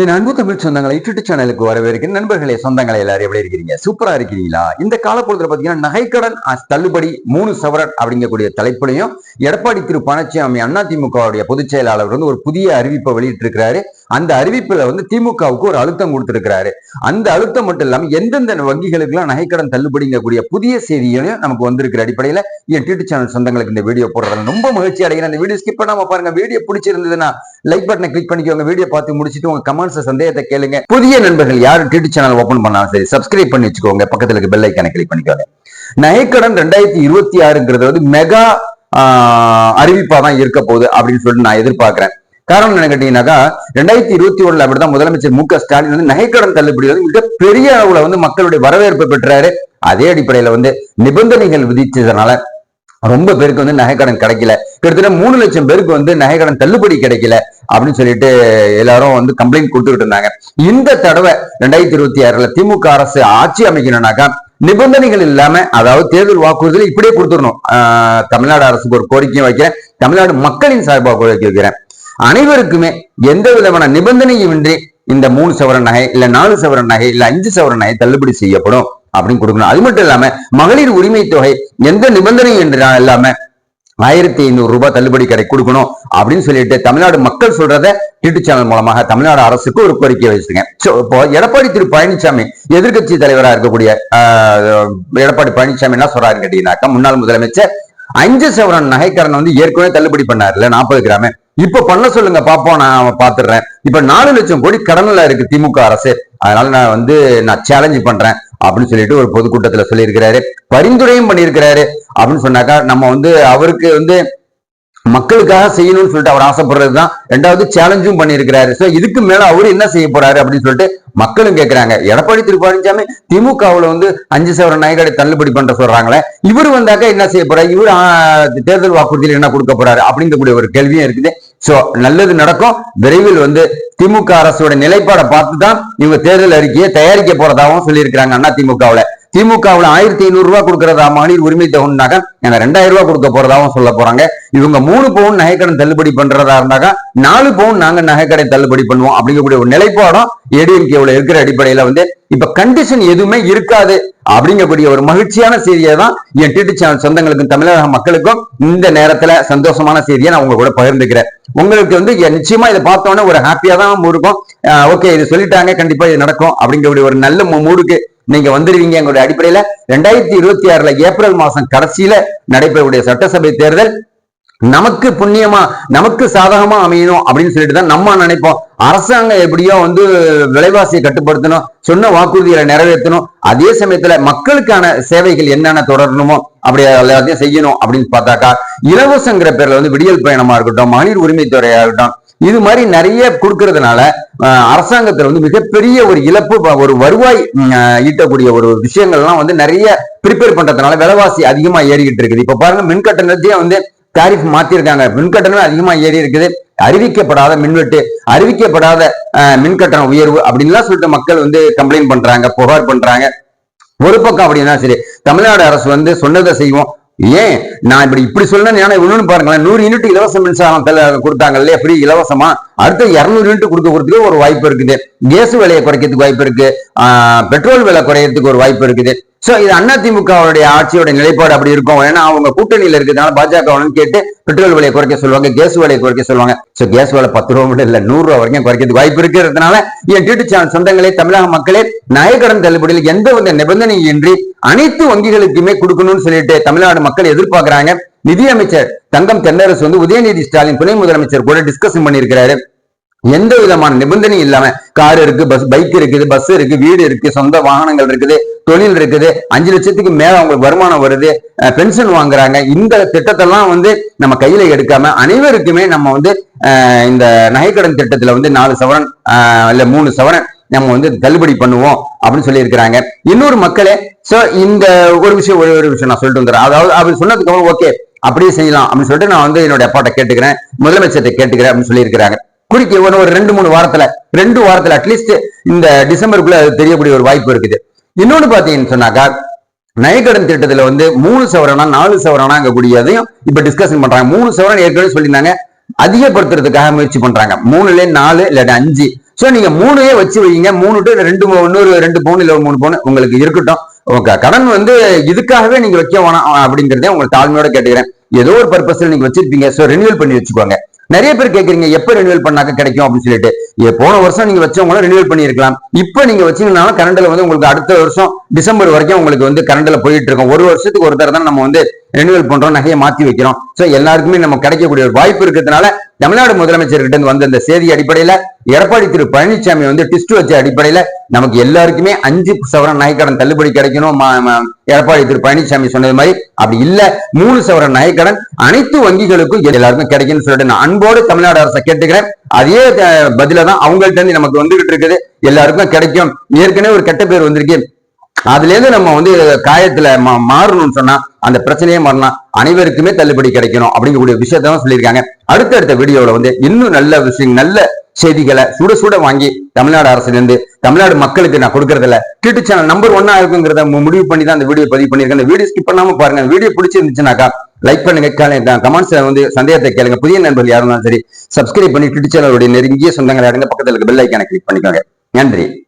என் அன்பு தமிழ் சொந்தங்களை யூடியூப் சேனலுக்கு வரவேற்கிற நண்பர்களே சொந்தங்களை எல்லாரும் எப்படி இருக்கிறீங்க? சூப்பரா இருக்கிறீங்களா? இந்த காலப்பொழுதுல பாத்தீங்கன்னா நகைக்கடன் தள்ளுபடி மூணு சவரன் அப்படிங்கக்கூடிய தலைப்புலையும் எடப்பாடி திரு பழனிசாமி அதிமுகவுடைய பொதுச் செயலாளர் வந்து ஒரு புதிய அறிவிப்பை வெளியிட்டிருக்கிறாரு. அந்த அறிவிப்புல வந்து திமுகவுக்கு ஒரு அழுத்தம் கொடுத்திருக்கிறாரு. அந்த அழுத்தம் மட்டும் இல்லாம எந்தெந்த வங்கிகளுக்கெல்லாம் நகைக்கடன் தள்ளுபடிங்கக்கூடிய புதிய செய்திகளையும் நமக்கு வந்திருக்கிற அடிப்படையில என் டிடி சேனல் சொந்தங்களுக்கு இந்த வீடியோ போடுறது ரொம்ப மகிழ்ச்சி அடைகிறேன். அந்த வீடியோ ஸ்கிப் பண்ணாம பாருங்க. வீடியோ பிடிச்சிருந்ததுன்னா லைக் பட்டனை கிளிக் பண்ணிக்கோங்க. வீடியோ பார்த்து முடிச்சிட்டு உங்க கமெண்ட்ஸ் சந்தேகத்தை கேளுங்க. புதிய நண்பர்கள் யாரும் யூடியூப் சேனல் ஓபன் பண்ணாலும் சரி சப்ஸ்கிரைப் பண்ணி வச்சுக்கோங்க. பக்கத்துல இருக்க பெல் ஐக்கானை கிளிக் பண்ணிக்கோங்க. நகைக்கடன் ரெண்டாயிரத்தி இருபத்தி ஆறுங்கிறது வந்து மெகா அறிவிப்பா தான் இருக்க போகுது அப்படின்னு சொல்லிட்டு நான் எதிர்பார்க்கிறேன். காரணம் என்ன கேட்டீங்கன்னாக்கா ரெண்டாயிரத்தி இருபத்தி ஒண்ணுல அப்படிதான் முதலமைச்சர் மு க. ஸ்டாலின் வந்து நகைக்கடன் தள்ளுபடி வந்து மிக பெரிய அளவுல வந்து மக்களுடைய வரவேற்பு பெற்றாரு. அதே அடிப்படையில வந்து நிபந்தனைகள் விதிச்சதுனால ரொம்ப பேருக்கு வந்து நகைக்கடன் கிடைக்கல. கிட்டத்தட்ட மூணு லட்சம் பேருக்கு வந்து நகைக்கடன் தள்ளுபடி கிடைக்கல அப்படின்னு சொல்லிட்டு எல்லாரும் வந்து கம்ப்ளைண்ட் கொடுத்துக்கிட்டு இருந்தாங்க. இந்த தடவை ரெண்டாயிரத்தி இருபத்தி ஆறுல திமுக அரசு ஆட்சி அமைக்கணும்னாக்கா நிபந்தனைகள் இல்லாம அதாவது தேர்தல் வாக்குறுதியில் இப்படியே கொடுத்துடணும். ஆஹ் தமிழ்நாடு அரசுக்கு ஒரு கோரிக்கையும் வைக்கிறேன். தமிழ்நாடு மக்களின் சார்பாக கோரிக்கை வைக்கிறேன். அனைவருக்குமே எந்த விதமான நிபந்தனையும் இன்றி இந்த மூணு சவரன் நகை இல்ல நாலு சவரன் நகை இல்ல அஞ்சு சவரன் நகை தள்ளுபடி செய்யப்படும் அப்படின்னு கொடுக்கணும். அது மட்டும் இல்லாம மகளிர் உரிமை தொகை எந்த நிபந்தனையும் என்று இல்லாம ஆயிரத்தி ஐநூறு ரூபாய் தள்ளுபடி கடை கொடுக்கணும் அப்படின்னு சொல்லிட்டு தமிழ்நாடு மக்கள் சொல்றத டிடி சேனல் மூலமாக தமிழ்நாடு அரசுக்கு ஒரு கோரிக்கை வச்சிருக்கேன். இப்போ எடப்பாடி திரு பழனிசாமி எதிர்க்கட்சி தலைவராக இருக்கக்கூடிய ஆஹ், எடப்பாடி பழனிசாமி என்ன சொல்றாரு கேட்டீங்கன்னாக்கா முன்னாள் முதலமைச்சர் அஞ்சு சவரன் நகைக்காரன் வந்து ஏற்கனவே தள்ளுபடி பண்ணாருல நாற்பது கிராம. இப்ப பண்ண சொல்லுங்க பாப்போம் நான் பாத்துடுறேன் இப்ப நாலு லட்சம் கோடி கடன்ல இருக்கு திமுக அரசு. அதனால நான் வந்து நான் சேலஞ்ச் பண்றேன் அப்படின்னு சொல்லிட்டு ஒரு பொதுக்கூட்டத்துல சொல்லியிருக்கிறாரு. பரிந்துரையும் பண்ணியிருக்கிறாரு. அப்படின்னு சொன்னாக்கா நம்ம வந்து அவருக்கு வந்து மக்களுக்காக செய்யணும்னு சொல்லிட்டு அவர் ஆசைப்படுறது தான் ரெண்டாவது சேலஞ்சும் பண்ணியிருக்கிறாரு. ஸோ இதுக்கு மேல அவர் என்ன செய்ய போறாரு அப்படின்னு சொல்லிட்டு மக்களும் கேட்கிறாங்க எடப்பாடி திரு பழனிசாமி திமுகவுல வந்து அஞ்சு சவர நாயகரை தள்ளுபடி பண்ற சொல்றாங்களே. இவர் வந்தாக்க என்ன செய்ய போறாரு? இவர் தேர்தல் வாக்குறுதியில் என்ன கொடுக்க போறாரு? அப்படிங்கக்கூடிய ஒரு கேள்வியும் இருக்குது. சோ நல்லது நடக்கும். விரைவில் வந்து திமுக அரசோட நிலைப்பாடை பார்த்து தான் இவங்க தேர்தல் அறிக்கையை தயாரிக்க போறதாகவும் சொல்லியிருக்கிறாங்க அண்ணா திமுகவுல. திமுகவில் ஆயிரத்தி ஐநூறு ரூபாய் கொடுக்கறதா மகளிர் உரிமை தொகைனாக்கா எனக்கு ரெண்டாயிரம் ரூபாய் கொடுக்க போறதாவும் சொல்ல போறாங்க. இவங்க மூணு பவுன் நகைக்கடன் தள்ளுபடி பண்றதா இருந்தாக்கா நாலு பவுன் நாங்க நகைக்கடை தள்ளுபடி பண்ணுவோம் அப்படிங்கக்கூடிய ஒரு நிலைப்பாடும் ஏடிஎம்கேவில் இருக்கிற அடிப்படையில வந்து இப்ப கண்டிஷன் எதுவுமே இருக்காது அப்படிங்கக்கூடிய ஒரு மகிழ்ச்சியான செய்தியை தான் என் டிடி சேனல் சொந்தங்களுக்கும் தமிழக மக்களுக்கும் இந்த நேரத்துல சந்தோஷமான செய்தியை நான் உங்க கூட பகிர்ந்துக்கிறேன். உங்களுக்கு வந்து நிச்சயமா இதை பார்த்தோன்னே ஒரு ஹாப்பியா தான் இருக்கும். ஓகே இது சொல்லிட்டாங்க கண்டிப்பா இது நடக்கும் அப்படிங்கக்கூடிய ஒரு நல்ல மூடுக்கு நீங்க வந்துருவீங்க எங்களுடைய அடிப்படையில. ரெண்டாயிரத்தி இருபத்தி ஆறுல ஏப்ரல் மாசம் கடைசியில நடைபெறக்கூடிய சட்டசபை தேர்தல். நமக்கு புண்ணியமா நமக்கு சாதகமா அமையணும் அப்படின்னு சொல்லிட்டு தான் நம்ம நினைப்போம். அரசாங்கம் எப்படியோ வந்து விலைவாசியை கட்டுப்படுத்தணும் சொன்ன வாக்குறுதிகளை நிறைவேற்றணும். அதே சமயத்துல மக்களுக்கான சேவைகள் என்னென்ன தொடரணுமோ அப்படி எல்லாத்தையும் செய்யணும் அப்படின்னு பார்த்தாக்கா இலவசங்கிற பேர்ல வந்து விடியல் பயணமா இருக்கட்டும் மகளிர் உரிமைத்துறையா இருக்கட்டும் இது மாதிரி நிறைய கொடுக்கறதுனால அரசாங்கத்தில் அரசாங்கத்துல வந்து மிகப்பெரிய ஒரு இழப்பு ஒரு வருவாய் ஈட்டக்கூடிய ஒரு விஷயங்கள்லாம் வந்து நிறைய ப்ரிப்பேர் பண்றதுனால விலைவாசி அதிகமா ஏறிக்கிட்டு இருக்குது. இப்ப பாருங்க மின் கட்டணத்தையே வந்து டாரிஃப் மாத்திருக்காங்க. மின் கட்டணம் அதிகமா ஏறி இருக்குது. அறிவிக்கப்படாத மின்வெட்டு அறிவிக்கப்படாத மின் கட்டண உயர்வு அப்படின்லாம் சொல்லிட்டு மக்கள் வந்து கம்ப்ளைண்ட் பண்றாங்க புகார் பண்றாங்க. ஒரு பக்கம் அப்படின்னா சரி தமிழ்நாடு அரசு வந்து சொன்னதை செய்வோம். ஏன்? நான் இப்படி இப்படி சொன்னேன் ஏன்னா இன்னொன்னு பாருங்களேன். நூறு யூனிட் இலவச மின்சாரம் கொடுத்தாங்க இல்லையா? ஃப்ரீ இலவசமா. அடுத்த இருநூறு யூனிட் கொடுக்க கொடுத்துக்கு ஒரு வாய்ப்பு இருக்குது. கேஸ் விலையை குறைக்கிறதுக்கு வாய்ப்பு இருக்கு. பெட்ரோல் விலை குறையறதுக்கு ஒரு வாய்ப்பு இருக்குது. சோ இது அதிமுகவுடைய ஆட்சியோட நிலைப்பாடு அப்படி இருக்கும். ஏன்னா அவங்க கூட்டணியில இருக்கிறதுனால பாஜக கேட்டு பெட்ரோல் விலையை குறைக்க சொல்லுவாங்க கேஸ் விலையை குறைக்க சொல்லுவாங்க. சோ கேஸ் விலை பத்து ரூபா மட்டும் இல்ல நூறு ரூபா வரைக்கும் குறைக்கிறதுக்கு வாய்ப்பு இருக்கிறதுனால என் டியூட்டி சேனல் சொந்தங்களே தமிழக மக்களே நயக்கடன் தள்ளுபடியில் எந்த வித நிபந்தனையின்றி அனைத்து வங்கிகளுக்குமே கொடுக்கணும்னு சொல்லிட்டு தமிழ்நாடு மக்கள் எதிர்பார்க்கறாங்க. நிதியமைச்சர் தங்கம் தென்னரசு வந்து உதயநிதி ஸ்டாலின் துணை முதலமைச்சர் கூட டிஸ்கஷன் பண்ணியிருக்கிறாரு. எந்த விதமான நிபந்தனையும் இல்லாம கார் இருக்கு பஸ் பைக் இருக்குது பஸ் இருக்கு வீடு இருக்கு சொந்த வாகனங்கள் இருக்குது. தொழில் இருக்குது. அஞ்சு லட்சத்துக்கு மேல அவங்களுக்கு வருமானம் வருது. பென்ஷன் வாங்குறாங்க. இந்த திட்டத்தெல்லாம் வந்து நம்ம கையில எடுக்காம அனைவருக்குமே நம்ம வந்து இந்த நகைக்கடன் திட்டத்துல வந்து நாலு சவரன் இல்ல மூணு சவரன் நம்ம வந்து தள்ளுபடி பண்ணுவோம் அப்படின்னு சொல்லியிருக்கிறாங்க. இன்னொரு மக்களே சோ இந்த ஒரு விஷயம் ஒரு ஒரு விஷயம் நான் சொல்லிட்டு வந்துடுறேன். அதாவது அவர் சொன்னதுக்கு அப்புறம் ஓகே அப்படியே செய்யலாம் அப்படின்னு சொல்லிட்டு நான் வந்து என்னோட அப்பாட்ட கேட்டுக்கிறேன். முதலமைச்சர்கிட்ட கேட்டுக்கிறேன் அப்படின்னு சொல்லியிருக்கிறாங்க. குறிக்க ஒரு ரெண்டு மூணு வாரத்துல ரெண்டு வாரத்துல அட்லீஸ்ட் இந்த டிசம்பருக்குள்ள அது தெரியக்கூடிய ஒரு வாய்ப்பு இருக்குது. இன்னொன்னு பாத்தீங்கன்னு சொன்னாக்கா நயக்கடன் திட்டத்துல வந்து மூணு சவரனா நாலு சவரனாங்க கூடியதையும் இப்ப டிஸ்கஷன் பண்றாங்க. மூணு சவரன் ஏற்கனவே சொல்லியிருந்தாங்க. அதிகப்படுத்துறதுக்காக முயற்சி பண்றாங்க. மூணுல நாலு இல்லாட்டி அஞ்சு. சோ நீங்க மூணையே வச்சு வைங்க. மூணு டு ரெண்டு மூ- இன்னொரு ரெண்டு பவுன் இல்ல ஒரு மூணு பவுன் உங்களுக்கு இருக்கட்டும். கடன் வந்து இதுக்காகவே நீங்க வைக்க வேணாம் அப்படிங்கறதே உங்களுக்கு தாழ்மையோட கேட்டுக்கிறேன். ஏதோ ஒரு பர்பஸ்ல நீங்க வச்சிருப்பீங்க. சோ ரினியூவல் பண்ணி வச்சுக்கோங்க. நிறைய பேர் கேக்குறீங்க எப்ப ரினியூவல் பண்ணாக்க கிடைக்கும் அப்படின்னு சொல்லிட்டு. போன வருஷம் நீங்க வச்சவங்களும் ரினியூவல் பண்ணிருக்கலாம் இப்ப நீங்க வச்சீங்கனால கரண்ட்ல வந்து உங்களுக்கு அடுத்த வருஷம் டிசம்பர் வரைக்கும் உங்களுக்கு வந்து கரண்ட்ல போயிட்டு இருக்கும். ஒரு வருஷத்துக்கு ஒரு தடவை தான் நம்ம வந்து ரெனியூவல் பண்றோம் நகையை மாத்தி வைக்கிறோம். சோ எல்லாருக்குமே நம்ம கிடைக்கக்கூடிய ஒரு வாய்ப்பு இருக்கிறதுனால தமிழ்நாடு முதலமைச்சர்கிட்ட இருந்து வந்த இந்த செய்தி அடிப்படையில எடப்பாடி திரு பழனிசாமி வந்து டிஸ்ட் வச்ச அடிப்படையில நமக்கு எல்லாருக்குமே அஞ்சு சவரன் நகைக்கடன் தள்ளுபடி கிடைக்கணும் எடப்பாடி திரு பழனிசாமி சொன்னது மாதிரி. அப்படி இல்ல மூணு சவரன் நகைக்கடன் அனைத்து வங்கிகளுக்கும் எல்லாருக்கும் கிடைக்கும்னு சொல்லிட்டு நான் அன்போடு தமிழ்நாடு அரசை கேட்டுக்கிறேன். அதே பதில தான் அவங்கள்ட்ட இருந்து நமக்கு வந்துகிட்டு இருக்குது. எல்லாருக்கும் கிடைக்கும். ஏற்கனவே ஒரு கெட்ட பேர் வந்திருக்கு. அதுல இருந்து நம்ம வந்து காயத்துல மா- மாறணும்னு சொன்னா அந்த பிரச்சனையே மாறலாம் அனைவருக்குமே தள்ளுபடி கிடைக்கணும் அப்படிங்கக்கூடிய விஷயத்தான் சொல்லியிருக்காங்க. அடுத்தடுத்த வீடியோவில் வந்து இன்னும் நல்ல விஷயம் நல்ல செய்திகளை சுட சுட வாங்கி தமிழ்நாடு அரசுல இருந்து தமிழ்நாடு மக்களுக்கு நான் கொடுக்கறதில்ல. டிட்டு சேனல் நம்பர் ஒன்னா இருக்குங்கிறத மு- முடிவு பண்ணி தான் அந்த வீடியோ பதிவு பண்ணிருக்கேன் இந்த வீடியோ ஸ்கிப் பண்ணாம பாருங்க. வீடியோ பிடிச்சிருந்துச்சுனாக்கா லைக் பண்ணுங்க கமெண்ட்ஸ்ல வந்து சந்தேகத்தை கேளுங்க. புதிய நண்பர்கள் யாருனாலும் சரி சப்ஸ்கிரைப் பண்ணி டிட்டு சேனலுடைய நெருங்கிய சொந்தங்களை அடைந்த பக்கத்துல இருக்க பெல் ஐக்கான கிளிக் பண்ணிக்கோங்க. நன்றி.